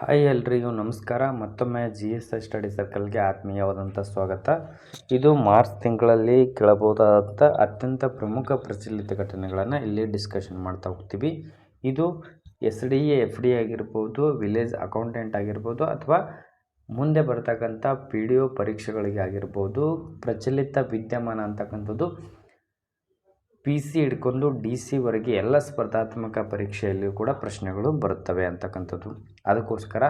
Hi ಎಲ್ರಿಗೂ ನಮಸ್ಕಾರ. ಮತ್ತೊಮ್ಮೆ ಜಿ ಎಸ್ ಐ ಸ್ಟಡಿ ಸರ್ಕಲ್ಗೆ ಆತ್ಮೀಯವಾದಂಥ ಸ್ವಾಗತ. ಇದು ಮಾರ್ಚ್ ತಿಂಗಳಲ್ಲಿ ಕೇಳಬಹುದಾದಂಥ ಅತ್ಯಂತ ಪ್ರಮುಖ ಪ್ರಚಲಿತ ಘಟನೆಗಳನ್ನು ಇಲ್ಲಿ ಡಿಸ್ಕಷನ್ ಮಾಡ್ತಾ ಹೋಗ್ತೀವಿ. ಇದು S D A F D ಆಗಿರ್ಬೋದು ವಿಲೇಜ್ ಅಕೌಂಟೆಂಟ್ ಆಗಿರ್ಬೋದು, ಅಥವಾ ಮುಂದೆ ಬರ್ತಕ್ಕಂಥ ಪಿ ಡಿ ಒ ಪರೀಕ್ಷೆಗಳಿಗೆ ಆಗಿರ್ಬೋದು, ಪ್ರಚಲಿತ ವಿದ್ಯಮಾನ ಅಂತಕ್ಕಂಥದ್ದು. ಪಿ ಸಿ ಹಿಡ್ಕೊಂಡು ಡಿ ಸಿವರೆಗೆ ಎಲ್ಲ ಸ್ಪರ್ಧಾತ್ಮಕ ಪರೀಕ್ಷೆಯಲ್ಲಿಯೂ ಕೂಡ ಪ್ರಶ್ನೆಗಳು ಬರುತ್ತವೆ ಅಂತಕ್ಕಂಥದ್ದು. ಅದಕ್ಕೋಸ್ಕರ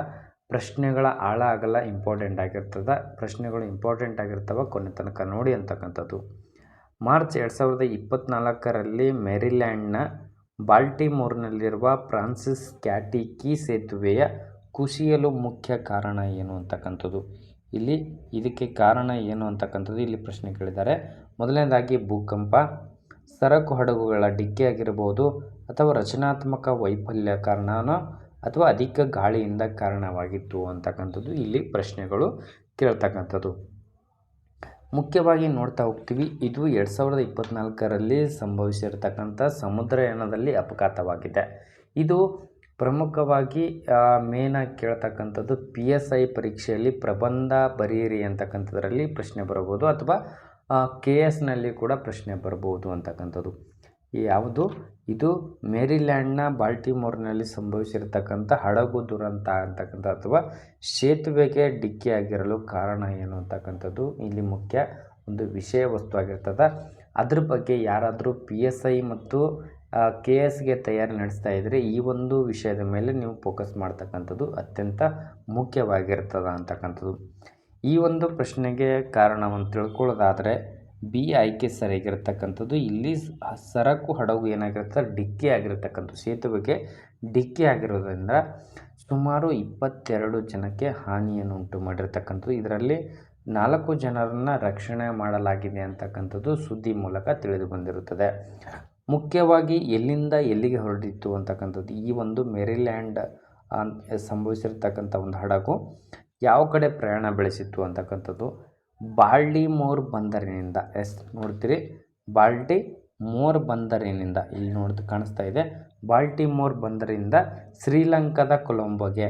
ಪ್ರಶ್ನೆಗಳ ಆಳ ಆಗಲ್ಲ ಇಂಪಾರ್ಟೆಂಟ್ ಆಗಿರ್ತದೆ, ಪ್ರಶ್ನೆಗಳು ಇಂಪಾರ್ಟೆಂಟ್ ಆಗಿರ್ತವೆ ಕೊನೆ ತನಕ ನೋಡಿ ಅಂತಕ್ಕಂಥದ್ದು. ಮಾರ್ಚ್ ಎರಡು ಸಾವಿರದ ಇಪ್ಪತ್ತ್ನಾಲ್ಕರಲ್ಲಿ ಮೆರಿಲ್ಯಾಂಡ್ನ ಬಾಲ್ಟಿಮೋರ್ನಲ್ಲಿರುವ ಫ್ರಾನ್ಸಿಸ್ ಕ್ಯಾಟಿಕಿ ಸೇತುವೆಯ ಕುಸಿಯಲು ಮುಖ್ಯ ಕಾರಣ ಏನು ಅಂತಕ್ಕಂಥದ್ದು. ಇಲ್ಲಿ ಇದಕ್ಕೆ ಕಾರಣ ಏನು ಅಂತಕ್ಕಂಥದ್ದು ಇಲ್ಲಿ ಪ್ರಶ್ನೆ ಕೇಳಿದ್ದಾರೆ. ಮೊದಲನೇದಾಗಿ ಭೂಕಂಪ ಸರಕು ಹಡಗುಗಳ ಡಿಕ್ಕಿ ಆಗಿರ್ಬೋದು ಅಥವಾ ರಚನಾತ್ಮಕ ವೈಫಲ್ಯ ಕಾರಣನೋ ಅಥವಾ ಅಧಿಕ ಗಾಳಿಯಿಂದ ಕಾರಣವಾಗಿತ್ತು ಅಂತಕ್ಕಂಥದ್ದು ಇಲ್ಲಿ ಪ್ರಶ್ನೆಗಳು ಕೇಳ್ತಕ್ಕಂಥದ್ದು. ಮುಖ್ಯವಾಗಿ ನೋಡ್ತಾ ಹೋಗ್ತೀವಿ, ಇದು ಎರಡು ಸಾವಿರದ ಇಪ್ಪತ್ತ್ನಾಲ್ಕರಲ್ಲಿ ಸಂಭವಿಸಿರತಕ್ಕಂಥ ಸಮುದ್ರಯಾನದಲ್ಲಿ ಅಪಘಾತವಾಗಿದೆ. ಇದು ಪ್ರಮುಖವಾಗಿ ಮೇನಾಗಿ ಕೇಳ್ತಕ್ಕಂಥದ್ದು ಪಿ ಎಸ್ ಐ ಪರೀಕ್ಷೆಯಲ್ಲಿ ಪ್ರಬಂಧ ಬರೆಯಿರಿ ಅಂತಕ್ಕಂಥದ್ರಲ್ಲಿ ಪ್ರಶ್ನೆ ಬರಬಹುದು ಅಥವಾ ಕೆ ಎಸ್ನಲ್ಲಿ ಕೂಡ ಪ್ರಶ್ನೆ ಬರ್ಬೋದು ಅಂತಕ್ಕಂಥದ್ದು. ಯಾವುದು? ಇದು ಮೇರಿಲ್ಯಾಂಡ್ನ ಬಾಲ್ಟಿಮೋರ್ನಲ್ಲಿ ಸಂಭವಿಸಿರ್ತಕ್ಕಂಥ ಹಡಗು ದುರಂತ ಅಂತಕ್ಕಂಥ ಅಥವಾ ಸೇತುವೆಗೆ ಡಿಕ್ಕಿ ಆಗಿರಲು ಕಾರಣ ಏನು ಅಂತಕ್ಕಂಥದ್ದು ಇಲ್ಲಿ ಮುಖ್ಯ ಒಂದು ವಿಷಯ ವಸ್ತು ಆಗಿರ್ತದೆ. ಅದ್ರ ಬಗ್ಗೆ ಯಾರಾದರೂ ಪಿ ಎಸ್ ಐ ಮತ್ತು ಕೆ ಎಸ್ಗೆ ತಯಾರಿ ನಡೆಸ್ತಾ ಇದ್ದರೆ ಈ ಒಂದು ವಿಷಯದ ಮೇಲೆ ನೀವು ಫೋಕಸ್ ಮಾಡ್ತಕ್ಕಂಥದ್ದು ಅತ್ಯಂತ ಮುಖ್ಯವಾಗಿರ್ತದೆ ಅಂತಕ್ಕಂಥದ್ದು. ಈ ಒಂದು ಪ್ರಶ್ನೆಗೆ ಕಾರಣವನ್ನು ತಿಳ್ಕೊಳ್ಳೋದಾದರೆ, ಬಿ ಆಯ್ಕೆ ಸರಿಯಾಗಿರ್ತಕ್ಕಂಥದ್ದು, ಇಲ್ಲಿ ಸರಕು ಹಡಗು ಏನಾಗಿರುತ್ತೆ ಡಿಕ್ಕಿ ಆಗಿರತಕ್ಕಂಥ ಸೇತುವೆಗೆ ಡಿಕ್ಕಿ ಆಗಿರೋದ್ರಿಂದ ಸುಮಾರು ಇಪ್ಪತ್ತೆರಡು ಜನಕ್ಕೆ ಹಾನಿಯನ್ನು ಉಂಟು ಮಾಡಿರ್ತಕ್ಕಂಥದ್ದು. ಇದರಲ್ಲಿ ನಾಲ್ಕು ಜನರನ್ನು ರಕ್ಷಣೆ ಮಾಡಲಾಗಿದೆ ಅಂತಕ್ಕಂಥದ್ದು ಸುದ್ದಿ ಮೂಲಕ ತಿಳಿದು ಬಂದಿರುತ್ತದೆ. ಮುಖ್ಯವಾಗಿ ಎಲ್ಲಿಂದ ಎಲ್ಲಿಗೆ ಹೊರಟಿತ್ತು ಅಂತಕ್ಕಂಥದ್ದು. ಈ ಒಂದು ಮೆರಿಲ್ಯಾಂಡ್ ಸಂಭವಿಸಿರ್ತಕ್ಕಂಥ ಒಂದು ಹಡಗು ಯಾವ ಕಡೆ ಪ್ರಯಾಣ ಬೆಳೆಸಿತ್ತು ಅಂತಕ್ಕಂಥದ್ದು ಬಾಲ್ಡಿ ಮೋರ್ ಬಂದರಿನಿಂದ. ಎಸ್, ನೋಡ್ತೀರಿ. ಬಾಲ್ಟಿ ಮೋರ್ ಬಂದರಿನಿಂದ ಇಲ್ಲಿ ನೋಡ್ದು ಕಾಣಿಸ್ತಾ ಇದೆ. ಬಾಲ್ಟಿ ಮೋರ್ ಬಂದರಿಂದ ಶ್ರೀಲಂಕಾದ ಕೊಲಂಬೋಗೆ.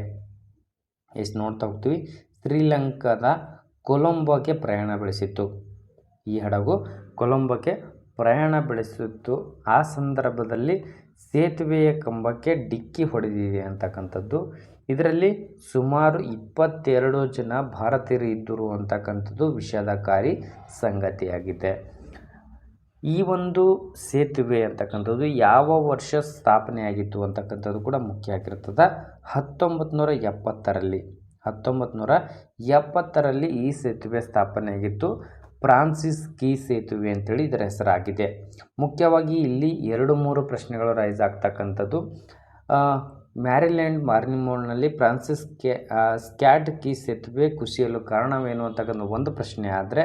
ಎಷ್ಟು ನೋಡ್ತಾ ಹೋಗ್ತೀವಿ. ಶ್ರೀಲಂಕಾದ ಕೊಲಂಬೋಗೆ ಪ್ರಯಾಣ ಬೆಳೆಸಿತ್ತು. ಈ ಹಡಗು ಕೊಲಂಬೋಗೆ ಪ್ರಯಾಣ ಬೆಳೆಸಿತ್ತು. ಆ ಸಂದರ್ಭದಲ್ಲಿ ಸೇತುವೆಯ ಕಂಬಕ್ಕೆ ಡಿಕ್ಕಿ ಹೊಡೆದಿದೆ ಅಂತಕ್ಕಂಥದ್ದು. ಇದರಲ್ಲಿ ಸುಮಾರು ಇಪ್ಪತ್ತೆರಡು ಜನ ಭಾರತೀಯರು ಇದ್ದರು ಅಂತಕ್ಕಂಥದ್ದು ವಿಷಾದಕಾರಿ ಸಂಗತಿಯಾಗಿದೆ. ಈ ಒಂದು ಸೇತುವೆ ಅಂತಕ್ಕಂಥದ್ದು ಯಾವ ವರ್ಷ ಸ್ಥಾಪನೆಯಾಗಿತ್ತು ಅಂತಕ್ಕಂಥದ್ದು ಕೂಡ ಮುಖ್ಯ ಆಗಿರ್ತದೆ. ಹತ್ತೊಂಬತ್ತು ನೂರ ಎಪ್ಪತ್ತರಲ್ಲಿ ಹತ್ತೊಂಬತ್ತು ನೂರ ಎಪ್ಪತ್ತರಲ್ಲಿ ಈ ಸೇತುವೆ ಸ್ಥಾಪನೆಯಾಗಿತ್ತು. ಫ್ರಾನ್ಸಿಸ್ ಕೀ ಸೇತುವೆ ಅಂತೇಳಿ ಇದರ ಹೆಸರಾಗಿದೆ. ಮುಖ್ಯವಾಗಿ ಇಲ್ಲಿ ಎರಡು ಮೂರು ಪ್ರಶ್ನೆಗಳು ರೈಸ್ ಆಗ್ತಕ್ಕಂಥದ್ದು. ಮ್ಯಾರಿಲ್ಯಾಂಡ್ ಮಾರ್ನಿಮೋಲ್ನಲ್ಲಿ ಫ್ರಾನ್ಸಿಸ್ ಕೆ ಸ್ಕ್ಯಾಟ್ ಕೀ ಸೇತುವೆ ಕುಸಿಯಲು ಕಾರಣವೇನು ಅಂತಕ್ಕಂಥ ಒಂದು ಪ್ರಶ್ನೆ ಆದರೆ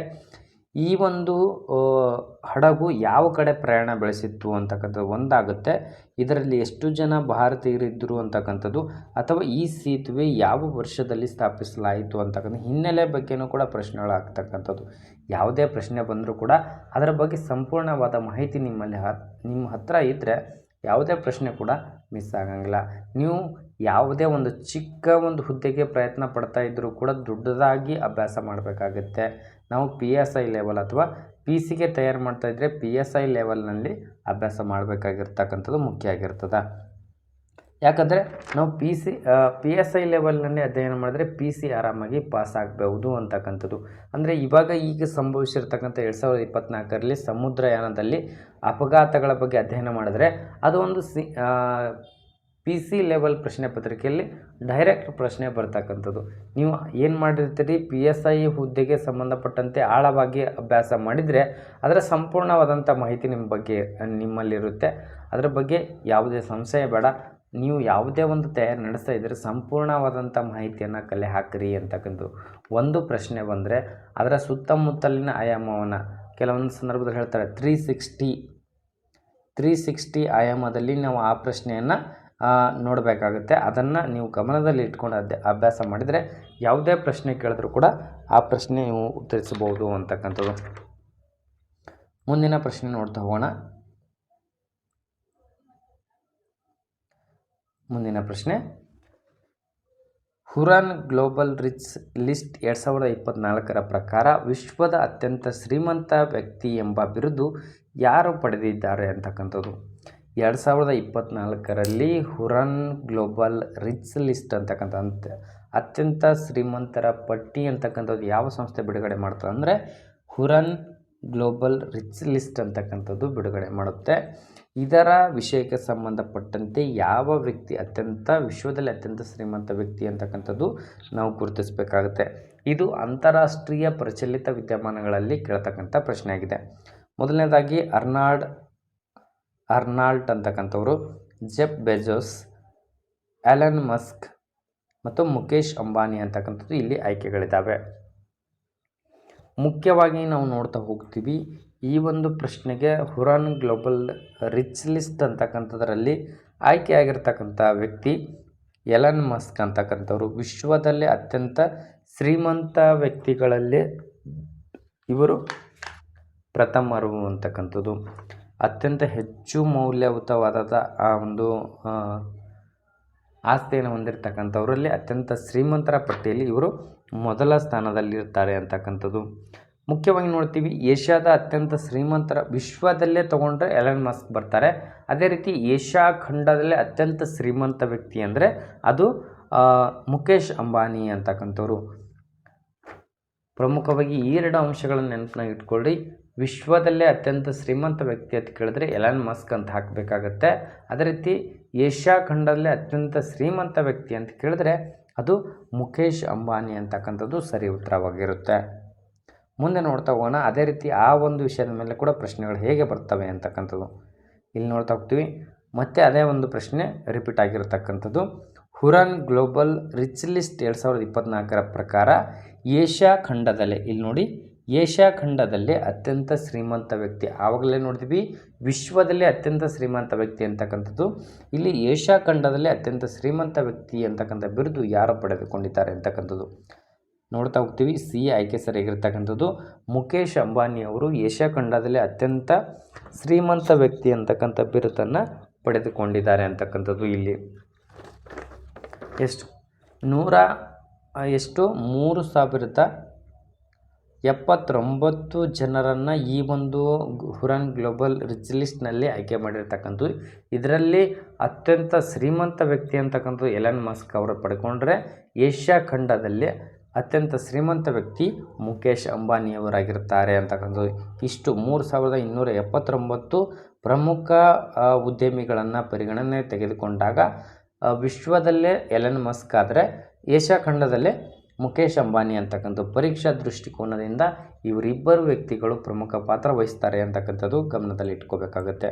ಈ ಒಂದು ಹಡಗು ಯಾವ ಕಡೆ ಪ್ರಯಾಣ ಬೆಳೆಸಿತ್ತು ಅಂತಕ್ಕಂಥದ್ದು ಒಂದಾಗುತ್ತೆ. ಇದರಲ್ಲಿ ಎಷ್ಟು ಜನ ಭಾರತೀಯರಿದ್ದರು ಅಂತಕ್ಕಂಥದ್ದು, ಅಥವಾ ಈ ಸೇತುವೆ ಯಾವ ವರ್ಷದಲ್ಲಿ ಸ್ಥಾಪಿಸಲಾಯಿತು ಅಂತಕ್ಕಂಥ ಹಿನ್ನೆಲೆ ಬಗ್ಗೆನೂ ಕೂಡ ಪ್ರಶ್ನೆಗಳಾಗ್ತಕ್ಕಂಥದ್ದು. ಯಾವುದೇ ಪ್ರಶ್ನೆ ಬಂದರೂ ಕೂಡ ಅದರ ಬಗ್ಗೆ ಸಂಪೂರ್ಣವಾದ ಮಾಹಿತಿ ನಿಮ್ಮಲ್ಲಿ ನಿಮ್ಮ ಹತ್ತಿರ ಇದ್ದರೆ ಯಾವುದೇ ಪ್ರಶ್ನೆ ಕೂಡ ಮಿಸ್ ಆಗಂಗಿಲ್ಲ. ನೀವು ಯಾವುದೇ ಒಂದು ಚಿಕ್ಕ ಒಂದು ಹುದ್ದೆಗೆ ಪ್ರಯತ್ನ ಪಡ್ತಾ ಇದ್ದರೂ ಕೂಡ ದೊಡ್ಡದಾಗಿ ಅಭ್ಯಾಸ ಮಾಡಬೇಕಾಗುತ್ತೆ. ನಾವು ಪಿ ಎಸ್ ಐ ಲೆವೆಲ್ ಅಥವಾ ಪಿ ಸಿಗೆ ತಯಾರು ಮಾಡ್ತಾಯಿದ್ರೆ ಪಿ ಎಸ್ ಐ ಲೆವೆಲ್ನಲ್ಲಿ ಅಭ್ಯಾಸ ಮಾಡಬೇಕಾಗಿರ್ತಕ್ಕಂಥದ್ದು ಮುಖ್ಯ ಆಗಿರ್ತದೆ. ಯಾಕಂದರೆ ನಾವು P C P S I ಲೆವೆಲ್ನಲ್ಲಿ ಅಧ್ಯಯನ ಮಾಡಿದ್ರೆ ಪಿ ಸಿ ಆರಾಮಾಗಿ ಪಾಸ್ ಆಗಬಹುದು ಅಂತಕ್ಕಂಥದ್ದು. ಅಂದರೆ ಇವಾಗ ಈಗ ಸಂಭವಿಸಿರ್ತಕ್ಕಂಥ ಎರಡು ಸಾವಿರದ ಇಪ್ಪತ್ತ್ನಾಲ್ಕರಲ್ಲಿ ಸಮುದ್ರಯಾನದಲ್ಲಿ ಅಪಘಾತಗಳ ಬಗ್ಗೆ ಅಧ್ಯಯನ ಮಾಡಿದ್ರೆ ಅದು ಒಂದು ಸಿ ಪಿ ಸಿ ಲೆವೆಲ್ ಪ್ರಶ್ನೆ ಪತ್ರಿಕೆಯಲ್ಲಿ ಡೈರೆಕ್ಟ್ ಪ್ರಶ್ನೆ ಬರ್ತಕ್ಕಂಥದ್ದು. ನೀವು ಏನು ಮಾಡಿರ್ತೀರಿ? ಪಿ ಎಸ್ ಐ ಹುದ್ದೆಗೆ ಸಂಬಂಧಪಟ್ಟಂತೆ ಆಳವಾಗಿ ಅಭ್ಯಾಸ ಮಾಡಿದರೆ ಅದರ ಸಂಪೂರ್ಣವಾದಂಥ ಮಾಹಿತಿ ನಿಮ್ಮ ಬಗ್ಗೆ, ನಿಮ್ಮಲ್ಲಿರುತ್ತೆ. ಅದರ ಬಗ್ಗೆ ಯಾವುದೇ ಸಂಶಯ ಬೇಡ. ನೀವು ಯಾವುದೇ ಒಂದು ತಯಾರಿ ನಡೆಸ್ತಾ ಇದ್ದರೆ ಸಂಪೂರ್ಣವಾದಂಥ ಮಾಹಿತಿಯನ್ನು ಕಲೆ ಹಾಕಿರಿ ಅಂತಕ್ಕಂಥದ್ದು. ಒಂದು ಪ್ರಶ್ನೆ ಬಂದರೆ ಅದರ ಸುತ್ತಮುತ್ತಲಿನ ಆಯಾಮವನ್ನು ಕೆಲವೊಂದು ಸಂದರ್ಭದಲ್ಲಿ ಹೇಳ್ತಾರೆ ತ್ರೀ ಸಿಕ್ಸ್ಟಿ ತ್ರೀ ಸಿಕ್ಸ್ಟಿ ಆಯಾಮದಲ್ಲಿ ನಾವು ಆ ಪ್ರಶ್ನೆಯನ್ನು ನೋಡಬೇಕಾಗುತ್ತೆ. ಅದನ್ನು ನೀವು ಗಮನದಲ್ಲಿ ಇಟ್ಕೊಂಡು ಅದೇ ಅಭ್ಯಾಸ ಮಾಡಿದರೆ ಯಾವುದೇ ಪ್ರಶ್ನೆ ಕೇಳಿದ್ರೂ ಕೂಡ ಆ ಪ್ರಶ್ನೆ ನೀವು ಉತ್ತರಿಸಬಹುದು ಅಂತಕ್ಕಂಥದ್ದು. ಮುಂದಿನ ಪ್ರಶ್ನೆ ನೋಡ್ತಾ ಹೋಗೋಣ. ಮುಂದಿನ ಪ್ರಶ್ನೆ. ಹುರಾನ್ ಗ್ಲೋಬಲ್ ರಿಚ್ ಲಿಸ್ಟ್ ಎರಡು ಸಾವಿರದ ಇಪ್ಪತ್ತ್ನಾಲ್ಕರ ಪ್ರಕಾರ ವಿಶ್ವದ ಅತ್ಯಂತ ಶ್ರೀಮಂತ ವ್ಯಕ್ತಿ ಎಂಬ ಬಿರುದು ಯಾರು ಪಡೆದಿದ್ದಾರೆ ಅಂತಕ್ಕಂಥದ್ದು. ಎರಡು ಸಾವಿರದ ಇಪ್ಪತ್ತ್ನಾಲ್ಕರಲ್ಲಿ ಹುರನ್ ಗ್ಲೋಬಲ್ ರಿಚ್ ಲಿಸ್ಟ್ ಅಂತಕ್ಕಂಥ ಅಂತ ಅತ್ಯಂತ ಶ್ರೀಮಂತರ ಪಟ್ಟಿ ಅಂತಕ್ಕಂಥದ್ದು ಯಾವ ಸಂಸ್ಥೆ ಬಿಡುಗಡೆ ಮಾಡ್ತದೆ ಅಂದರೆ ಹುರನ್ ಗ್ಲೋಬಲ್ ರಿಚ್ ಲಿಸ್ಟ್ ಅಂತಕ್ಕಂಥದ್ದು ಬಿಡುಗಡೆ ಮಾಡುತ್ತೆ. ಇದರ ವಿಷಯಕ್ಕೆ ಸಂಬಂಧಪಟ್ಟಂತೆ ಯಾವ ವ್ಯಕ್ತಿ ಅತ್ಯಂತ, ವಿಶ್ವದಲ್ಲಿ ಅತ್ಯಂತ ಶ್ರೀಮಂತ ವ್ಯಕ್ತಿ ಅಂತಕ್ಕಂಥದ್ದು ನಾವು ಗುರುತಿಸಬೇಕಾಗುತ್ತೆ. ಇದು ಅಂತಾರಾಷ್ಟ್ರೀಯ ಪ್ರಚಲಿತ ವಿದ್ಯಮಾನಗಳಲ್ಲಿ ಕೇಳ್ತಕ್ಕಂಥ ಪ್ರಶ್ನೆಯಾಗಿದೆ. ಮೊದಲನೇದಾಗಿ ಅರ್ನಾಲ್ಡ್ ಅರ್ನಾಲ್ಡ್ ಅಂತಕ್ಕಂಥವ್ರು, ಜೆಫ್ ಬೆಜೋಸ್, ಎಲನ್ ಮಸ್ಕ್ ಮತ್ತು ಮುಖೇಶ್ ಅಂಬಾನಿ ಅಂತಕ್ಕಂಥದ್ದು ಇಲ್ಲಿ ಆಯ್ಕೆಗಳಿದ್ದಾವೆ. ಮುಖ್ಯವಾಗಿ ನಾವು ನೋಡ್ತಾ ಹೋಗ್ತೀವಿ, ಈ ಒಂದು ಪ್ರಶ್ನೆಗೆ ಹುರಾನ್ ಗ್ಲೋಬಲ್ ರಿಚ್ ಲಿಸ್ಟ್ ಅಂತಕ್ಕಂಥದ್ರಲ್ಲಿ ಆಯ್ಕೆಯಾಗಿರ್ತಕ್ಕಂಥ ವ್ಯಕ್ತಿ ಎಲನ್ ಮಸ್ಕ್ ಅಂತಕ್ಕಂಥವ್ರು. ವಿಶ್ವದಲ್ಲೇ ಅತ್ಯಂತ ಶ್ರೀಮಂತ ವ್ಯಕ್ತಿಗಳಲ್ಲಿ ಇವರು ಪ್ರಥಮರು ಅಂತಕ್ಕಂಥದ್ದು. ಅತ್ಯಂತ ಹೆಚ್ಚು ಮೌಲ್ಯಯುತವಾದ ಆ ಒಂದು ಆಸ್ತಿಯನ್ನು ಹೊಂದಿರತಕ್ಕಂಥವರಲ್ಲಿ ಅತ್ಯಂತ ಶ್ರೀಮಂತರ ಪಟ್ಟಿಯಲ್ಲಿ ಇವರು ಮೊದಲ ಸ್ಥಾನದಲ್ಲಿರ್ತಾರೆ ಅಂತಕ್ಕಂಥದ್ದು. ಮುಖ್ಯವಾಗಿ ನೋಡ್ತೀವಿ, ಏಷ್ಯಾದ ಅತ್ಯಂತ ಶ್ರೀಮಂತರ ವಿಶ್ವದಲ್ಲೇ ತೊಗೊಂಡ್ರೆ ಎಲನ್ ಮಸ್ಕ್ ಬರ್ತಾರೆ. ಅದೇ ರೀತಿ ಏಷ್ಯಾ ಖಂಡದಲ್ಲೇ ಅತ್ಯಂತ ಶ್ರೀಮಂತ ವ್ಯಕ್ತಿ ಅಂದರೆ ಅದು ಮುಖೇಶ್ ಅಂಬಾನಿ ಅಂತಕ್ಕಂಥವ್ರು. ಪ್ರಮುಖವಾಗಿ ಈ ಎರಡು ಅಂಶಗಳನ್ನು ನೆನಪಿನಾಗ ಇಟ್ಕೊಳ್ಳಿ ವಿಶ್ವದಲ್ಲೇ ಅತ್ಯಂತ ಶ್ರೀಮಂತ ವ್ಯಕ್ತಿ ಅಂತ ಕೇಳಿದ್ರೆ ಎಲಾನ್ ಮಸ್ಕ್ ಅಂತ ಹಾಕಬೇಕಾಗತ್ತೆ. ಅದೇ ರೀತಿ ಏಷ್ಯಾ ಖಂಡದಲ್ಲೇ ಅತ್ಯಂತ ಶ್ರೀಮಂತ ವ್ಯಕ್ತಿ ಅಂತ ಕೇಳಿದ್ರೆ ಅದು ಮುಖೇಶ್ ಅಂಬಾನಿ ಅಂತಕ್ಕಂಥದ್ದು ಸರಿ ಉತ್ತರವಾಗಿರುತ್ತೆ. ಮುಂದೆ ನೋಡ್ತಾ ಹೋಗೋಣ. ಅದೇ ರೀತಿ ಆ ಒಂದು ವಿಷಯದ ಮೇಲೆ ಕೂಡ ಪ್ರಶ್ನೆಗಳು ಹೇಗೆ ಬರ್ತವೆ ಅಂತಕ್ಕಂಥದ್ದು. ಇಲ್ಲಿ ನೋಡ್ತಾ ಹೋಗ್ತೀವಿ. ಮತ್ತೆ ಅದೇ ಒಂದು ಪ್ರಶ್ನೆ ರಿಪೀಟ್ ಆಗಿರತಕ್ಕಂಥದ್ದು. ಹುರಾನ್ ಗ್ಲೋಬಲ್ ರಿಚ್ ಲಿಸ್ಟ್ ಎರಡು ಸಾವಿರದ ಇಪ್ಪತ್ತ್ನಾಲ್ಕರ ಪ್ರಕಾರ ಏಷ್ಯಾ ಖಂಡದಲ್ಲೇ, ಇಲ್ಲಿ ನೋಡಿ ಏಷ್ಯಾ ಖಂಡದಲ್ಲೇ ಅತ್ಯಂತ ಶ್ರೀಮಂತ ವ್ಯಕ್ತಿ. ಆವಾಗಲೇ ನೋಡಿದ್ವಿ, ವಿಶ್ವದಲ್ಲೇ ಅತ್ಯಂತ ಶ್ರೀಮಂತ ವ್ಯಕ್ತಿ ಅಂತಕ್ಕಂಥದ್ದು. ಇಲ್ಲಿ ಏಷ್ಯಾ ಖಂಡದಲ್ಲೇ ಅತ್ಯಂತ ಶ್ರೀಮಂತ ವ್ಯಕ್ತಿ ಅಂತಕ್ಕಂಥ ಬಿರುದು ಯಾರು ಪಡೆದುಕೊಂಡಿದ್ದಾರೆ ಅಂತಕ್ಕಂಥದ್ದು. ನೋಡ್ತಾ ಹೋಗ್ತೀವಿ ಸಿ ಆಯ್ಕೆ ಸರಿಯಾಗಿರ್ತಕ್ಕಂಥದ್ದು. ಮುಖೇಶ್ ಅಂಬಾನಿ ಅವರು ಏಷ್ಯಾ ಖಂಡದಲ್ಲೇ ಅತ್ಯಂತ ಶ್ರೀಮಂತ ವ್ಯಕ್ತಿ ಅಂತಕ್ಕಂಥ ಬಿರುದನ್ನು ಪಡೆದುಕೊಂಡಿದ್ದಾರೆ ಅಂತಕ್ಕಂಥದ್ದು ಇಲ್ಲಿ. ಎಷ್ಟು? ನೂರ, ಎಷ್ಟು? ಮೂರು ಸಾವಿರದ ಎಪ್ಪತ್ತೊಂಬತ್ತು ಜನರನ್ನು ಈ ಒಂದು ಹುರನ್ ಗ್ಲೋಬಲ್ ರಿಚ್ ಲಿಸ್ಟ್ನಲ್ಲಿ ಆಯ್ಕೆ ಮಾಡಿರ್ತಕ್ಕಂಥದ್ದು. ಇದರಲ್ಲಿ ಅತ್ಯಂತ ಶ್ರೀಮಂತ ವ್ಯಕ್ತಿ ಅಂತಕ್ಕಂಥದ್ದು ಎಲನ್ ಮಸ್ಕ್ ಅವರು ಪಡ್ಕೊಂಡ್ರೆ ಏಷ್ಯಾ ಖಂಡದಲ್ಲಿ ಅತ್ಯಂತ ಶ್ರೀಮಂತ ವ್ಯಕ್ತಿ ಮುಖೇಶ್ ಅಂಬಾನಿಯವರಾಗಿರ್ತಾರೆ ಅಂತಕ್ಕಂಥದ್ದು. ಇಷ್ಟು ಮೂರು ಸಾವಿರದ ಇನ್ನೂರ ಎಪ್ಪತ್ತೊಂಬತ್ತು ಪ್ರಮುಖ ಉದ್ಯಮಿಗಳನ್ನು ಪರಿಗಣನೆ ತೆಗೆದುಕೊಂಡಾಗ ವಿಶ್ವದಲ್ಲೇ ಎಲನ್ ಮಸ್ಕ್ ಆದರೆ ಏಷ್ಯಾ ಖಂಡದಲ್ಲೇ ಮುಖೇಶ್ ಅಂಬಾನಿ ಅಂತಕ್ಕಂಥ ಪರೀಕ್ಷಾ ದೃಷ್ಟಿಕೋನದಿಂದ ಇವರಿಬ್ಬರು ವ್ಯಕ್ತಿಗಳು ಪ್ರಮುಖ ಪಾತ್ರ ವಹಿಸ್ತಾರೆ ಅಂತಕ್ಕಂಥದ್ದು ಗಮನದಲ್ಲಿ ಇಟ್ಕೋಬೇಕಾಗತ್ತೆ.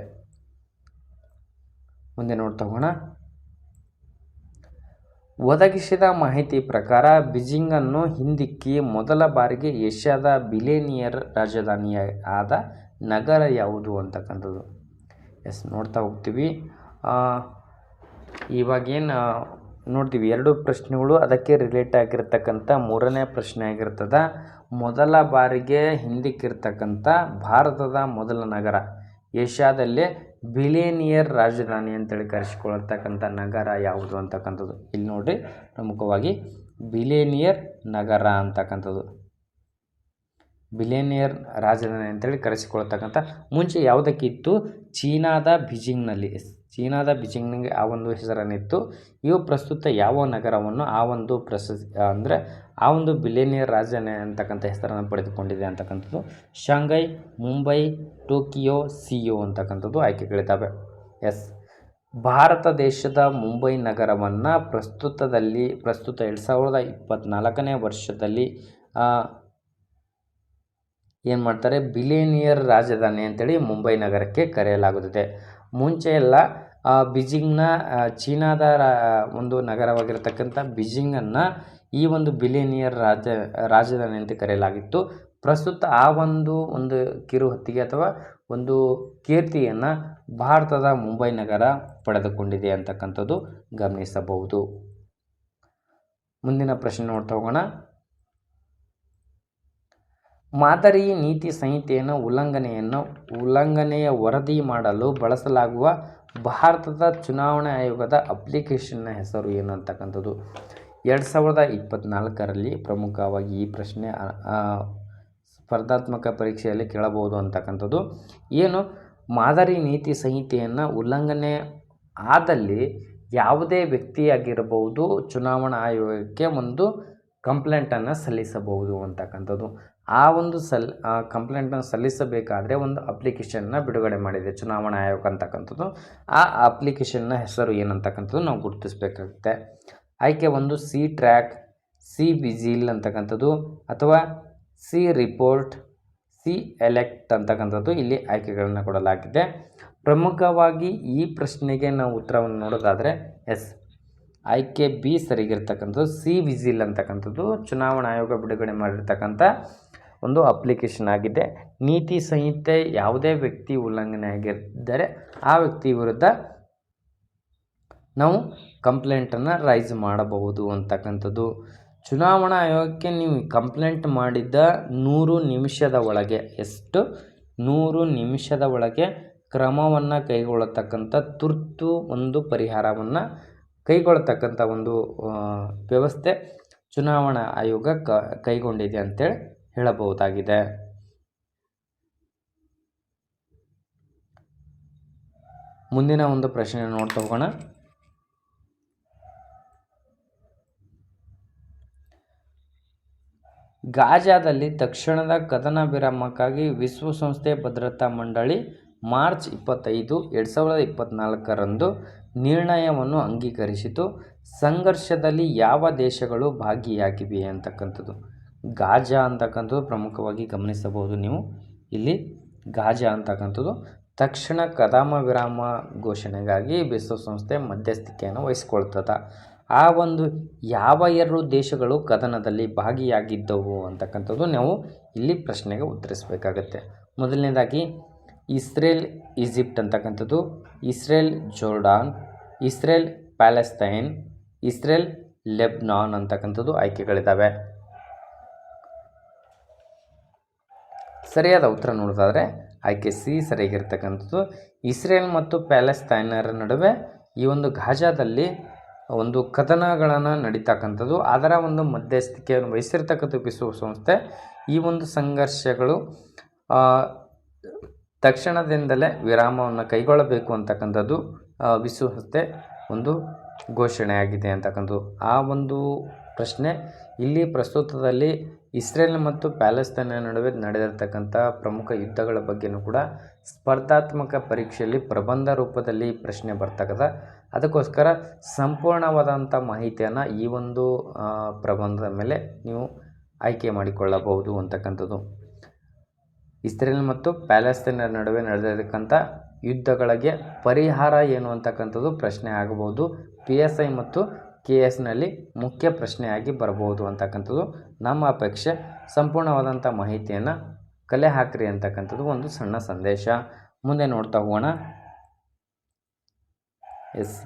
ಮುಂದೆ ನೋಡ್ತಾ ಹೋಗೋಣ. ಒದಗಿಸಿದ ಮಾಹಿತಿ ಪ್ರಕಾರ ಬೀಜಿಂಗನ್ನು ಹಿಂದಿಕ್ಕಿ ಮೊದಲ ಬಾರಿಗೆ ಏಷ್ಯಾದ ಬಿಲೇನಿಯರ್ ರಾಜಧಾನಿಯ ಆದ ನಗರ ಯಾವುದು ಅಂತಕ್ಕಂಥದ್ದು. ಎಸ್, ನೋಡ್ತಾ ಹೋಗ್ತೀವಿ. ಇವಾಗೇನು ನೋಡ್ತೀವಿ, ಎರಡು ಪ್ರಶ್ನೆಗಳು ಅದಕ್ಕೆ ರಿಲೇಟ್ ಆಗಿರ್ತಕ್ಕಂಥ ಮೂರನೇ ಪ್ರಶ್ನೆ ಆಗಿರ್ತದೆ. ಮೊದಲ ಬಾರಿಗೆ ಹಿಂದಿಕ್ಕಿರ್ತಕ್ಕಂಥ ಭಾರತದ ಮೊದಲ ನಗರ, ಏಷ್ಯಾದಲ್ಲಿ ಬಿಲಿಯನಿಯರ್ ರಾಜಧಾನಿ ಅಂತೇಳಿ ಕರೆಸಿಕೊಳ್ಳತಕ್ಕಂಥ ನಗರ ಯಾವುದು ಅಂತಕ್ಕಂಥದ್ದು. ಇಲ್ಲಿ ನೋಡಿರಿ, ಪ್ರಮುಖವಾಗಿ ಬಿಲಿಯನಿಯರ್ ನಗರ ಅಂತಕ್ಕಂಥದ್ದು. ಬಿಲೇನಿಯರ್ ರಾಜಧಾನಿ ಅಂತೇಳಿ ಕರೆಸಿಕೊಳ್ತಕ್ಕಂಥ ಮುಂಚೆ ಯಾವುದಕ್ಕಿತ್ತು ಚೀನಾದ ಬೀಜಿಂಗ್ನಲ್ಲಿ. ಚೀನಾದ ಬೀಜಿಂಗ್ನಿಗೆ ಆ ಒಂದು ಹೆಸರನ್ನಿತ್ತು ಇವು ಪ್ರಸ್ತುತ ಯಾವ ನಗರವನ್ನು ಆ ಒಂದು ಪ್ರಶಸ್ತಿ ಅಂದರೆ ಆ ಒಂದು ಬಿಲಿಯನಿಯರ್ ರಾಜಧಾನಿ ಅಂತಕ್ಕಂಥ ಹೆಸರನ್ನು ಪಡೆದುಕೊಂಡಿದೆ ಅಂತಕ್ಕಂಥದ್ದು? ಶಾಂಘೈ, ಮುಂಬೈ, ಟೋಕಿಯೋ, ಸಿಯೋ ಅಂತಕ್ಕಂಥದ್ದು ಆಯ್ಕೆಗಳಿದ್ದಾವೆ. ಎಸ್, ಭಾರತ ದೇಶದ ಮುಂಬೈ ನಗರವನ್ನು ಪ್ರಸ್ತುತದಲ್ಲಿ, ಪ್ರಸ್ತುತ ಎರಡು ಸಾವಿರದ ಇಪ್ಪತ್ತ್ನಾಲ್ಕನೇ ವರ್ಷದಲ್ಲಿ ಏನು ಮಾಡ್ತಾರೆ? ಬಿಲೇನಿಯರ್ ರಾಜಧಾನಿ ಅಂತೇಳಿ ಮುಂಬೈ ನಗರಕ್ಕೆ ಕರೆಯಲಾಗುತ್ತದೆ. ಮುಂಚೆ ಎಲ್ಲ ಬೀಜಿಂಗ್ನ ಚೀನಾದ ಒಂದು ನಗರವಾಗಿರತಕ್ಕಂಥ ಬೀಜಿಂಗನ್ನು ಈ ಒಂದು ಬಿಲೇನಿಯರ್ ರಾಜ, ರಾಜಧಾನಿ ಅಂತ ಕರೆಯಲಾಗಿತ್ತು. ಪ್ರಸ್ತುತ ಆ ಒಂದು ಒಂದು ಕಿರು ಹೊತ್ತಿಗೆ ಅಥವಾ ಒಂದು ಕೀರ್ತಿಯನ್ನು ಭಾರತದ ಮುಂಬೈ ನಗರ ಪಡೆದುಕೊಂಡಿದೆ ಅಂತಕ್ಕಂಥದ್ದು ಗಮನಿಸಬಹುದು. ಮುಂದಿನ ಪ್ರಶ್ನೆ ನೋಡ್ತಾ ಹೋಗೋಣ. ಮಾದರಿ, ನೀತಿ ಸಂಹಿತೆಯನ್ನು ಉಲ್ಲಂಘನೆಯನ್ನು ಉಲ್ಲಂಘನೆಯ ವರದಿ ಮಾಡಲು ಬಳಸಲಾಗುವ ಭಾರತದ ಚುನಾವಣಾ ಆಯೋಗದ ಅಪ್ಲಿಕೇಶನ್ನ ಹೆಸರು ಏನು ಅಂತಕ್ಕಂಥದ್ದು? ಎರಡು ಸಾವಿರದ ಇಪ್ಪತ್ತ್ನಾಲ್ಕರಲ್ಲಿ ಪ್ರಮುಖವಾಗಿ ಈ ಪ್ರಶ್ನೆ ಸ್ಪರ್ಧಾತ್ಮಕ ಪರೀಕ್ಷೆಯಲ್ಲಿ ಕೇಳಬಹುದು ಅಂತಕ್ಕಂಥದ್ದು. ಏನು? ಮಾದರಿ, ನೀತಿ ಸಂಹಿತೆಯನ್ನು ಉಲ್ಲಂಘನೆ ಆದಲ್ಲಿ ಯಾವುದೇ ವ್ಯಕ್ತಿಯಾಗಿರಬಹುದು, ಚುನಾವಣಾ ಆಯೋಗಕ್ಕೆ ಒಂದು ಕಂಪ್ಲೇಂಟನ್ನು ಸಲ್ಲಿಸಬಹುದು ಅಂತಕ್ಕಂಥದ್ದು. ಆ ಒಂದು ಸಲ್ ಕಂಪ್ಲೇಂಟನ್ನು ಸಲ್ಲಿಸಬೇಕಾದರೆ ಒಂದು ಅಪ್ಲಿಕೇಶನ್ನ ಬಿಡುಗಡೆ ಮಾಡಿದೆ, ಚುನಾವಣಾ ಆಯೋಗ ಅಂತಕ್ಕಂಥದ್ದು. ಆ ಅಪ್ಲಿಕೇಶನ್ನ ಹೆಸರು ಏನಂತಕ್ಕಂಥದ್ದು ನಾವು ಗುರುತಿಸಬೇಕಾಗುತ್ತೆ. ಆಯ್ಕೆ ಒಂದು ಸಿ ಟ್ರ್ಯಾಕ್, ಸಿ ವಿಜಿಲ್ ಅಂತಕ್ಕಂಥದ್ದು ಅಥವಾ ಸಿ ರಿಪೋರ್ಟ್, ಸಿ ಎಲೆಕ್ಟ್ ಅಂತಕ್ಕಂಥದ್ದು ಇಲ್ಲಿ ಆಯ್ಕೆಗಳನ್ನು ಕೊಡಲಾಗಿದೆ. ಪ್ರಮುಖವಾಗಿ ಈ ಪ್ರಶ್ನೆಗೆ ನಾವು ಉತ್ತರವನ್ನು ನೋಡೋದಾದರೆ ಎಸ್. ಆಯ್ಕೆ ಬಿ ಸರಿಗಿರ್ತಕ್ಕಂಥದ್ದು, ಸಿ ವಿಜಿಲ್ ಅಂತಕ್ಕಂಥದ್ದು, ಚುನಾವಣಾ ಆಯೋಗ ಬಿಡುಗಡೆ ಮಾಡಿರ್ತಕ್ಕಂಥ ಒಂದು ಅಪ್ಲಿಕೇಶನ್ ಆಗಿದೆ. ನೀತಿ ಸಂಹಿತೆ ಯಾವುದೇ ವ್ಯಕ್ತಿ ಉಲ್ಲಂಘನೆ ಆಗಿದ್ದರೆ ಆ ವ್ಯಕ್ತಿ ವಿರುದ್ಧ ನಾವು ಕಂಪ್ಲೇಂಟನ್ನು ರೈಸ್ ಮಾಡಬಹುದು ಅಂತಕ್ಕಂಥದ್ದು. ಚುನಾವಣಾ ಆಯೋಗಕ್ಕೆ ನೀವು ಕಂಪ್ಲೇಂಟ್ ಮಾಡಿದ್ದ ನೂರು ನಿಮಿಷದ ಒಳಗೆ, ಎಷ್ಟು? ನೂರು ನಿಮಿಷದ ಒಳಗೆ ಕ್ರಮವನ್ನು ಕೈಗೊಳ್ಳತಕ್ಕಂಥ ತುರ್ತು ಒಂದು ಪರಿಹಾರವನ್ನು ಕೈಗೊಳ್ಳತಕ್ಕಂಥ ಒಂದು ವ್ಯವಸ್ಥೆ ಚುನಾವಣಾ ಆಯೋಗ ಕೈಗೊಂಡಿದೆ ಅಂತೇಳಿ ಹೇಳಬಹುದಾಗಿದೆ. ಮುಂದಿನ ಒಂದು ಪ್ರಶ್ನೆ ನೋಡ್ತಾ ಹೋಗೋಣ. ಗಾಜಾದಲ್ಲಿ ತಕ್ಷಣದ ಕದನ ವಿರಾಮಕ್ಕಾಗಿ ವಿಶ್ವಸಂಸ್ಥೆ ಭದ್ರತಾ ಮಂಡಳಿ ಮಾರ್ಚ್ ಇಪ್ಪತ್ತೈದು, ಎರಡು ಸಾವಿರದ ಇಪ್ಪತ್ತ್ನಾಲ್ಕರಂದು ನಿರ್ಣಯವನ್ನು ಅಂಗೀಕರಿಸಿತು. ಸಂಘರ್ಷದಲ್ಲಿ ಯಾವ ದೇಶಗಳು ಭಾಗಿಯಾಗಿವೆ ಅಂತಕ್ಕಂಥದ್ದು. ಗಾಜಾ ಅಂತಕ್ಕಂಥದ್ದು ಪ್ರಮುಖವಾಗಿ ಗಮನಿಸಬಹುದು ನೀವು. ಇಲ್ಲಿ ಗಾಜಾ ಅಂತಕ್ಕಂಥದ್ದು ತಕ್ಷಣ ಕದಾಮ ವಿರಾಮ ಘೋಷಣೆಗಾಗಿ ವಿಶ್ವಸಂಸ್ಥೆ ಮಧ್ಯಸ್ಥಿಕೆಯನ್ನು ವಹಿಸಿಕೊಳ್ತದೆ. ಆ ಒಂದು ಯಾವ ಎರಡು ದೇಶಗಳು ಕದನದಲ್ಲಿ ಭಾಗಿಯಾಗಿದ್ದವು ಅಂತಕ್ಕಂಥದ್ದು ನಾವು ಇಲ್ಲಿ ಪ್ರಶ್ನೆಗೆ ಉತ್ತರಿಸಬೇಕಾಗತ್ತೆ. ಮೊದಲನೇದಾಗಿ ಇಸ್ರೇಲ್, ಈಜಿಪ್ಟ್ ಅಂತಕ್ಕಂಥದ್ದು Israel, Jordan, Israel, Palestine, Israel, Lebanon ಅಂತಕ್ಕಂಥದ್ದು ಆಯ್ಕೆಗಳಿದ್ದಾವೆ. ಸರಿಯಾದ ಉತ್ತರ ನೋಡೋದಾದರೆ, ಆಯ್ಕೆ ಸಿ ಸರಿಯಾಗಿರ್ತಕ್ಕಂಥದ್ದು. ಇಸ್ರೇಲ್ ಮತ್ತು ಪ್ಯಾಲೆಸ್ತೈನರ ನಡುವೆ ಈ ಒಂದು ಗಾಜಾದಲ್ಲಿ ಒಂದು ಕದನಗಳನ್ನು ನಡೀತಕ್ಕಂಥದ್ದು. ಅದರ ಒಂದು ಮಧ್ಯಸ್ಥಿಕೆಯನ್ನು ವಹಿಸಿರ್ತಕ್ಕಂಥ ವಿಶ್ವಸಂಸ್ಥೆ ಈ ಒಂದು ಸಂಘರ್ಷಗಳು ತಕ್ಷಣದಿಂದಲೇ ವಿರಾಮವನ್ನು ಕೈಗೊಳ್ಳಬೇಕು ಅಂತಕ್ಕಂಥದ್ದು ವಿಶ್ವ ವಿಶ್ವಸಂಸ್ಥೆ ಒಂದು ಘೋಷಣೆಯಾಗಿದೆ ಅಂತಕ್ಕಂಥದ್ದು. ಆ ಒಂದು ಪ್ರಶ್ನೆ ಇಲ್ಲಿ ಪ್ರಸ್ತುತದಲ್ಲಿ ಇಸ್ರೇಲ್ ಮತ್ತು ಪ್ಯಾಲೆಸ್ತೈನ ನಡುವೆ ನಡೆದಿರ್ತಕ್ಕಂಥ ಪ್ರಮುಖ ಯುದ್ಧಗಳ ಬಗ್ಗೆಯೂ ಕೂಡ ಸ್ಪರ್ಧಾತ್ಮಕ ಪರೀಕ್ಷೆಯಲ್ಲಿ ಪ್ರಬಂಧ ರೂಪದಲ್ಲಿ ಪ್ರಶ್ನೆ ಬರ್ತಕ್ಕಂಥ ಅದಕ್ಕೋಸ್ಕರ ಸಂಪೂರ್ಣವಾದಂಥ ಮಾಹಿತಿಯನ್ನು ಈ ಒಂದು ಪ್ರಬಂಧದ ಮೇಲೆ ನೀವು ಆಯ್ಕೆ ಮಾಡಿಕೊಳ್ಳಬಹುದು ಅಂತಕ್ಕಂಥದ್ದು. ಇಸ್ರೇಲ್ ಮತ್ತು ಪ್ಯಾಲೆಸ್ತೈನರ ನಡುವೆ ನಡೆದಿರ್ತಕ್ಕಂಥ ಯುದ್ಧಗಳಿಗೆ ಪರಿಹಾರ ಏನು ಅಂತಕ್ಕಂಥದ್ದು ಪ್ರಶ್ನೆ ಆಗಬಹುದು. ಪಿ ಮತ್ತು ಕೆ ಎಸ್ನಲ್ಲಿ ಮುಖ್ಯ ಪ್ರಶ್ನೆಯಾಗಿ ಬರಬಹುದು ಅಂತಕ್ಕಂಥದ್ದು. ನಮ್ಮ ಅಪೇಕ್ಷೆ ಸಂಪೂರ್ಣವಾದಂಥ ಮಾಹಿತಿಯನ್ನು ಕಲೆ ಹಾಕ್ರಿ ಅಂತಕ್ಕಂಥದ್ದು ಒಂದು ಸಣ್ಣ ಸಂದೇಶ. ಮುಂದೆ ನೋಡ್ತಾ ಹೋಗೋಣ. Yes.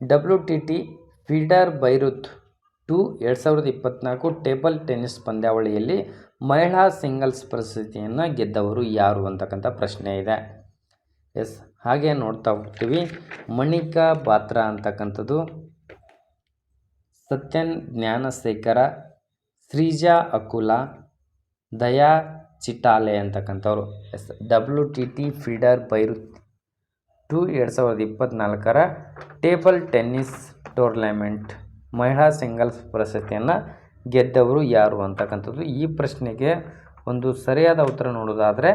W T T feeder Beirut two ಎರಡು ಸಾವಿರದ ಇಪ್ಪತ್ತ್ನಾಲ್ಕು ಟೇಬಲ್ ಟೆನ್ನಿಸ್ ಪಂದ್ಯಾವಳಿಯಲ್ಲಿ ಮಹಿಳಾ ಸಿಂಗಲ್ಸ್ ಪ್ರಶಸ್ತಿಯನ್ನು ಗೆದ್ದವರು ಯಾರು ಅಂತಕ್ಕಂಥ ಪ್ರಶ್ನೆ ಇದೆ. ಎಸ್. ಹಾಗೆ ನೋಡ್ತಾ ಹೋಗ್ತೀವಿ. ಮಣಿಕಾ ಪಾತ್ರ ಅಂತಕ್ಕಂಥದ್ದು. Sathiyan Gnanasekaran, Sreeja Akula, Diya Chitale ಅಂತಕ್ಕಂಥವ್ರು. Yes, W T T feeder Beirut two ಎರಡು ಸಾವಿರದ ಇಪ್ಪತ್ತ್ನಾಲ್ಕರ ಟೇಬಲ್ ಟೆನ್ನಿಸ್ ಟೂರ್ನಮೆಂಟ್ ಮಹಿಳಾ ಸಿಂಗಲ್ಸ್ ಪ್ರಶಸ್ತಿಯನ್ನು ಗೆದ್ದವರು ಯಾರು ಅಂತಕ್ಕಂಥದ್ದು. ಈ ಪ್ರಶ್ನೆಗೆ ಒಂದು ಸರಿಯಾದ ಉತ್ತರ ನೋಡೋದಾದರೆ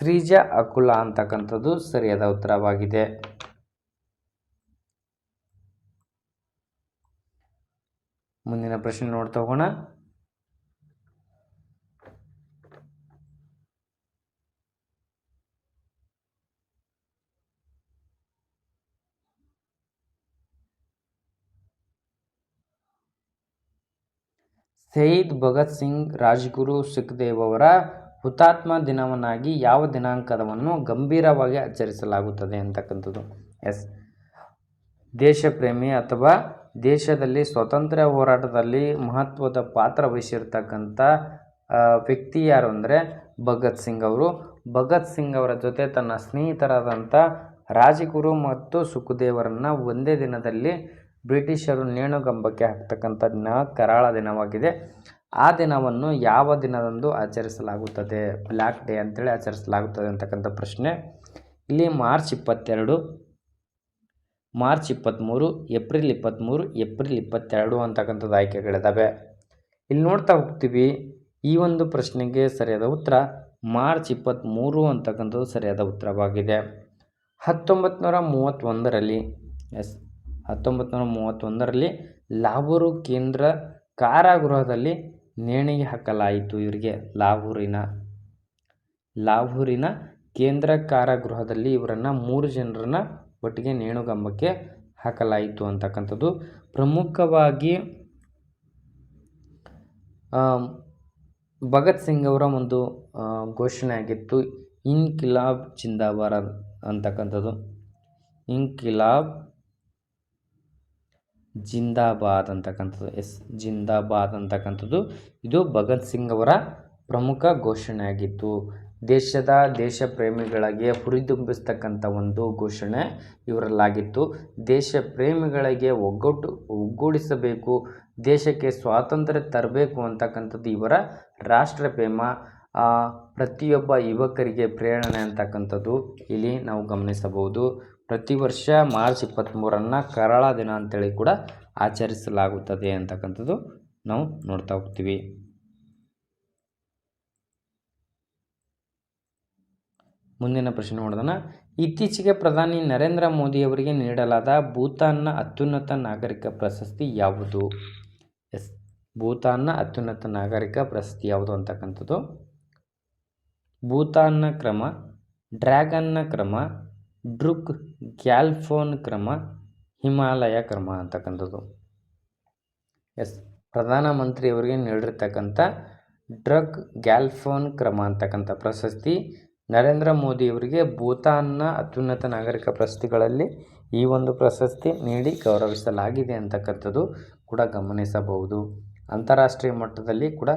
ಶ್ರೀಜಾ ಅಕುಲ ಅಂತಕ್ಕಂಥದ್ದು ಸರಿಯಾದ ಉತ್ತರವಾಗಿದೆ. ಮುಂದಿನ ಪ್ರಶ್ನೆ ನೋಡ್ತಾ ಹೋಗೋಣ. ಸಯೀದ್ ಭಗತ್ ಸಿಂಗ್, ರಾಜ್ಗುರು ಸುಖದೇವ್ ಅವರ ಹುತಾತ್ಮ ದಿನವನ್ನಾಗಿ ಯಾವ ದಿನಾಂಕದವನ್ನು ಗಂಭೀರವಾಗಿ ಆಚರಿಸಲಾಗುತ್ತದೆ ಅಂತಕ್ಕಂಥದ್ದು. ಎಸ್. ದೇಶಪ್ರೇಮಿ ಅಥವಾ ದೇಶದಲ್ಲಿ ಸ್ವಾತಂತ್ರ್ಯ ಹೋರಾಟದಲ್ಲಿ ಮಹತ್ವದ ಪಾತ್ರ ವಹಿಸಿರ್ತಕ್ಕಂಥ ವ್ಯಕ್ತಿ ಯಾರು ಅಂದರೆ ಭಗತ್ ಸಿಂಗ್ ಅವರು. ಭಗತ್ ಸಿಂಗ್ ಅವರ ಜೊತೆ ತನ್ನ ಸ್ನೇಹಿತರಾದಂಥ ರಾಜಗುರು ಮತ್ತು ಸುಖದೇವರನ್ನು ಒಂದೇ ದಿನದಲ್ಲಿ ಬ್ರಿಟಿಷರು ನೇಣುಗಂಬಕ್ಕೆ ಹಾಕ್ತಕ್ಕಂಥ ದಿನ ಕರಾಳ ದಿನವಾಗಿದೆ. ಆ ದಿನವನ್ನು ಯಾವ ದಿನದಂದು ಆಚರಿಸಲಾಗುತ್ತದೆ? ಬ್ಲ್ಯಾಕ್ ಡೇ ಅಂತೇಳಿ ಆಚರಿಸಲಾಗುತ್ತದೆ ಅಂತಕ್ಕಂಥ ಪ್ರಶ್ನೆ. ಇಲ್ಲಿ ಮಾರ್ಚ್ ಇಪ್ಪತ್ತೆರಡು ಮಾರ್ಚ್ ಇಪ್ಪತ್ತ್ಮೂರು ಏಪ್ರಿಲ್ ಇಪ್ಪತ್ತ್ಮೂರು ಏಪ್ರಿಲ್ ಇಪ್ಪತ್ತೆರಡು ಅಂತಕ್ಕಂಥದ್ದು ಆಯ್ಕೆಗಳಿದ್ದಾವೆ ಇಲ್ಲಿ ನೋಡ್ತಾ ಹೋಗ್ತೀವಿ, ಈ ಒಂದು ಪ್ರಶ್ನೆಗೆ ಸರಿಯಾದ ಉತ್ತರ ಮಾರ್ಚ್ ಇಪ್ಪತ್ತ್ಮೂರು ಅಂತಕ್ಕಂಥದ್ದು ಸರಿಯಾದ ಉತ್ತರವಾಗಿದೆ. ಹತ್ತೊಂಬತ್ತು ನೂರ ಮೂವತ್ತೊಂದರಲ್ಲಿ ಎಸ್ ಹತ್ತೊಂಬತ್ತು ನೂರ ಮೂವತ್ತೊಂದರಲ್ಲಿ ಲಾಹೋರು ಕೇಂದ್ರ ಕಾರಾಗೃಹದಲ್ಲಿ ನೇಣಿಗೆ ಹಾಕಲಾಯಿತು ಇವರಿಗೆ ಲಾಹೂರಿನ. ಲಾಹೂರಿನ ಕೇಂದ್ರ ಕಾರಾಗೃಹದಲ್ಲಿ ಇವರನ್ನು ಮೂರು ಜನರನ್ನು ಒಟ್ಟಿಗೆ ನೇಣುಗಂಬಕ್ಕೆ ಹಾಕಲಾಯಿತು ಅಂತಕ್ಕಂಥದ್ದು. ಪ್ರಮುಖವಾಗಿ ಭಗತ್ ಸಿಂಗ್ ಅವರ ಒಂದು ಘೋಷಣೆ ಆಗಿತ್ತು, ಇನ್ಕಿಲಾಬ್ ಜಿಂದಾಬಾದ್ ಅಂತಕ್ಕಂಥದ್ದು. ಇನ್ಕಿಲಾಬ್ ಜಿಂದಾಬಾದ್ ಅಂತಕ್ಕಂಥದ್ದು, ಎಸ್, ಜಿಂದಾಬಾದ್ ಅಂತಕ್ಕಂಥದ್ದು. ಇದು ಭಗತ್ ಸಿಂಗ್ ಅವರ ಪ್ರಮುಖ ಘೋಷಣೆ ಆಗಿತ್ತು ದೇಶದ ದೇಶ ಪ್ರೇಮಿಗಳಿಗೆ ಹುರಿದುಂಬಿಸ್ತಕ್ಕಂಥ ಒಂದು ಘೋಷಣೆ ಇವರಲ್ಲಾಗಿತ್ತು. ದೇಶ ಪ್ರೇಮಿಗಳಿಗೆ ಒಗ್ಗಟ್ಟು, ಒಗ್ಗೂಡಿಸಬೇಕು, ದೇಶಕ್ಕೆ ಸ್ವಾತಂತ್ರ್ಯ ತರಬೇಕು ಅಂತಕ್ಕಂಥದ್ದು ಇವರ ರಾಷ್ಟ್ರ ಪ್ರೇಮ ಪ್ರತಿಯೊಬ್ಬ ಯುವಕರಿಗೆ ಪ್ರೇರಣೆ ಅಂತಕ್ಕಂಥದ್ದು ಇಲ್ಲಿ ನಾವು ಗಮನಿಸಬಹುದು. ಪ್ರತಿ ವರ್ಷ ಮಾರ್ಚ್ ಇಪ್ಪತ್ತ್ಮೂರನ್ನು ಕರಾಳ ದಿನ ಅಂತೇಳಿ ಕೂಡ ಆಚರಿಸಲಾಗುತ್ತದೆ ಅಂತಕ್ಕಂಥದ್ದು ನಾವು ನೋಡ್ತಾ ಹೋಗ್ತೀವಿ. ಮುಂದಿನ ಪ್ರಶ್ನೆ ನೋಡೋಣ. ಇತ್ತೀಚೆಗೆ ಪ್ರಧಾನಿ ನರೇಂದ್ರ ಮೋದಿಯವರಿಗೆ ನೀಡಲಾದ ಭೂತಾನ್ನ ಅತ್ಯುನ್ನತ ನಾಗರಿಕ ಪ್ರಶಸ್ತಿ ಯಾವುದು? ಎಸ್, ಭೂತಾನ್ನ ಅತ್ಯುನ್ನತ ನಾಗರಿಕ ಪ್ರಶಸ್ತಿ ಯಾವುದು ಅಂತಕ್ಕಂಥದ್ದು? ಭೂತಾನ್ನ ಕ್ರಮ, ಡ್ರ್ಯಾಗನ್ನ ಕ್ರಮ ಡ್ರುಕ್ ಗ್ಯಾಲ್ಫೋನ್ ಕ್ರಮ, ಹಿಮಾಲಯ ಕ್ರಮ ಅಂತಕ್ಕಂಥದ್ದು. ಎಸ್ ಪ್ರಧಾನಮಂತ್ರಿಯವರಿಗೆ ನೀಡಿರ್ತಕ್ಕಂಥ ಡ್ರಗ್ ಗ್ಯಾಲ್ಫೋನ್ ಕ್ರಮ ಅಂತಕ್ಕಂಥ ಪ್ರಶಸ್ತಿ ನರೇಂದ್ರ ಮೋದಿಯವರಿಗೆ ಭೂತಾನ್ನ ಅತ್ಯುನ್ನತ ನಾಗರಿಕ ಪ್ರಶಸ್ತಿಗಳಲ್ಲಿ ಈ ಒಂದು ಪ್ರಶಸ್ತಿ ನೀಡಿ ಗೌರವಿಸಲಾಗಿದೆ ಅಂತಕ್ಕಂಥದ್ದು ಕೂಡ ಗಮನಿಸಬಹುದು. ಅಂತಾರಾಷ್ಟ್ರೀಯ ಮಟ್ಟದಲ್ಲಿ ಕೂಡ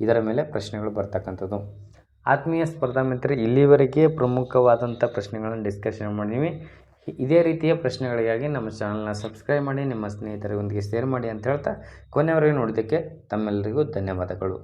ಇದರ ಮೇಲೆ ಪ್ರಶ್ನೆಗಳು ಬರ್ತಕ್ಕಂಥದ್ದು. ಆತ್ಮೀಯ ಸ್ಪರ್ಧಾ ಮಿತ್ರ ಇಲ್ಲಿವರೆಗೆ ಪ್ರಮುಖವಾದಂಥ ಪ್ರಶ್ನೆಗಳನ್ನು ಡಿಸ್ಕಷನ್ ಮಾಡಿದ್ವಿ. ಇದೇ ರೀತಿಯ ಪ್ರಶ್ನೆಗಳಿಗಾಗಿ ನಮ್ಮ ಚಾನಲ್ನ ಸಬ್ಸ್ಕ್ರೈಬ್ ಮಾಡಿ, ನಿಮ್ಮ ಸ್ನೇಹಿತರೊಂದಿಗೆ ಶೇರ್ ಮಾಡಿ ಅಂತ ಹೇಳ್ತಾ ಕೊನೆಯವರೆಗೆ ನೋಡಿದ್ದಕ್ಕೆ ತಮ್ಮೆಲ್ಲರಿಗೂ ಧನ್ಯವಾದಗಳು.